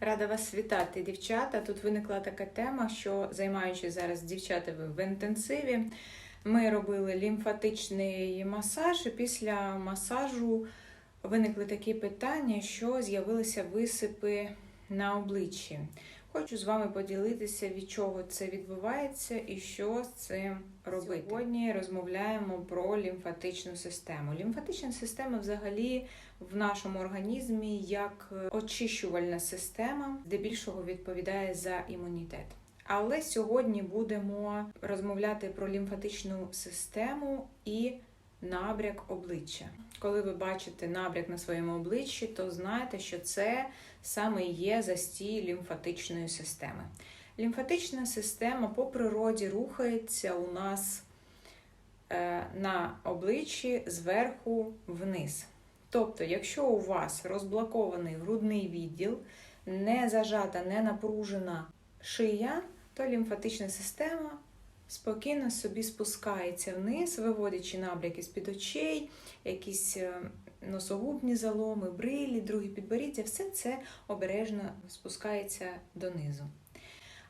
Рада вас вітати, дівчата. Тут виникла така тема, що займаючись зараз дівчатами в інтенсиві, ми робили лімфатичний масаж, і після масажу виникли такі питання, що з'явилися висипи на обличчі. Хочу з вами поділитися, від чого це відбувається і що з цим робити. Сьогодні розмовляємо про лімфатичну систему. Лімфатична система взагалі в нашому організмі як очищувальна система, здебільшого відповідає за імунітет. Але сьогодні будемо розмовляти про лімфатичну систему і набряк обличчя. Коли ви бачите набряк на своєму обличчі, то знаєте, що це саме є застій лімфатичної системи. Лімфатична система по природі рухається у нас е, на обличчі зверху вниз. Тобто, якщо у вас розблокований грудний відділ, не зажата, не напружена шия, то лімфатична система спокійно собі спускається вниз, виводячи набряки з-під очей, якісь е, носогубні заломи, брилі, другі підборіддя, все це обережно спускається донизу.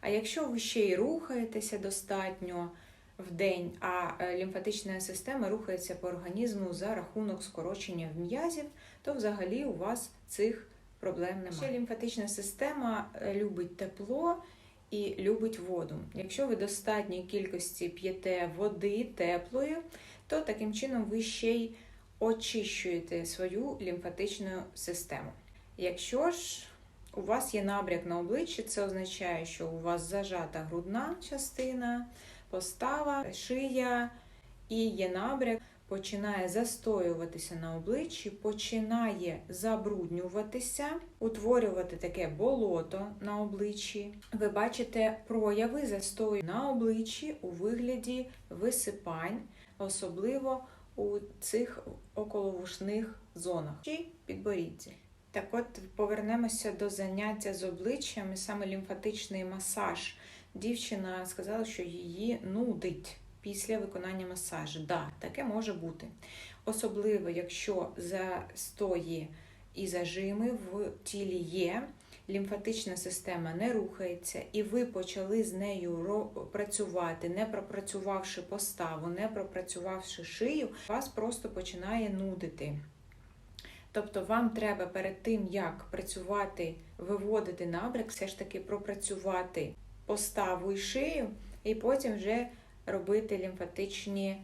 А якщо ви ще й рухаєтеся достатньо в день, а е, лімфатична система рухається по організму за рахунок скорочення м'язів, то взагалі у вас цих проблем немає. Ще лімфатична система е, любить тепло і любить воду. Якщо ви достатньої кількості п'єте води теплої, то таким чином ви ще й очищуєте свою лімфатичну систему. Якщо ж у вас є набряк на обличчі, це означає, що у вас зажата грудна частина, постава, шия і є набряк, починає застоюватися на обличчі, починає забруднюватися, утворювати таке болото на обличчі. Ви бачите прояви застою на обличчі у вигляді висипань, особливо у цих околовушних зонах чи підборідді. Так от повернемося до заняття з обличчям і саме лімфатичний масаж. Дівчина сказала, що її нудить після виконання масажу. Да, таке може бути. Особливо, якщо застої і зажими в тілі є, лімфатична система не рухається, і ви почали з нею працювати, не пропрацювавши поставу, не пропрацювавши шию, вас просто починає нудити. Тобто вам треба перед тим, як працювати, виводити набряк, все ж таки пропрацювати поставу і шию, і потім вже робити лімфатичний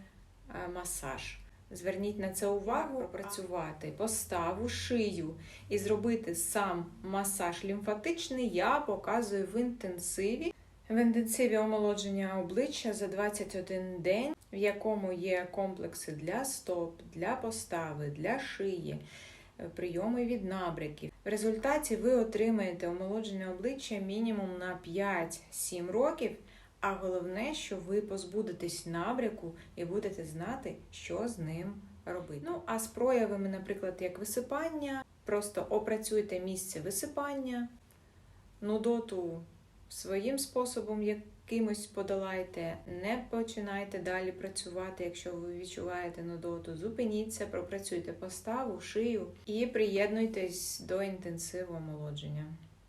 масаж. Зверніть на це увагу, пропрацювати поставу, шию і зробити сам масаж лімфатичний, я показую в інтенсиві. В інтенсиві омолодження обличчя за 21 день, в якому є комплекси для стоп, для постави, для шиї, прийоми від набряків. В результаті ви отримаєте омолодження обличчя мінімум на 5-7 років. А головне, що ви позбудетесь набряку і будете знати, що з ним робити. Ну, а з проявами, наприклад, як висипання, просто опрацюйте місце висипання, нудоту своїм способом якимось подолайте, не починайте далі працювати, якщо ви відчуваєте нудоту. Зупиніться, пропрацюйте поставу, шию і приєднуйтесь до інтенсиву омолодження.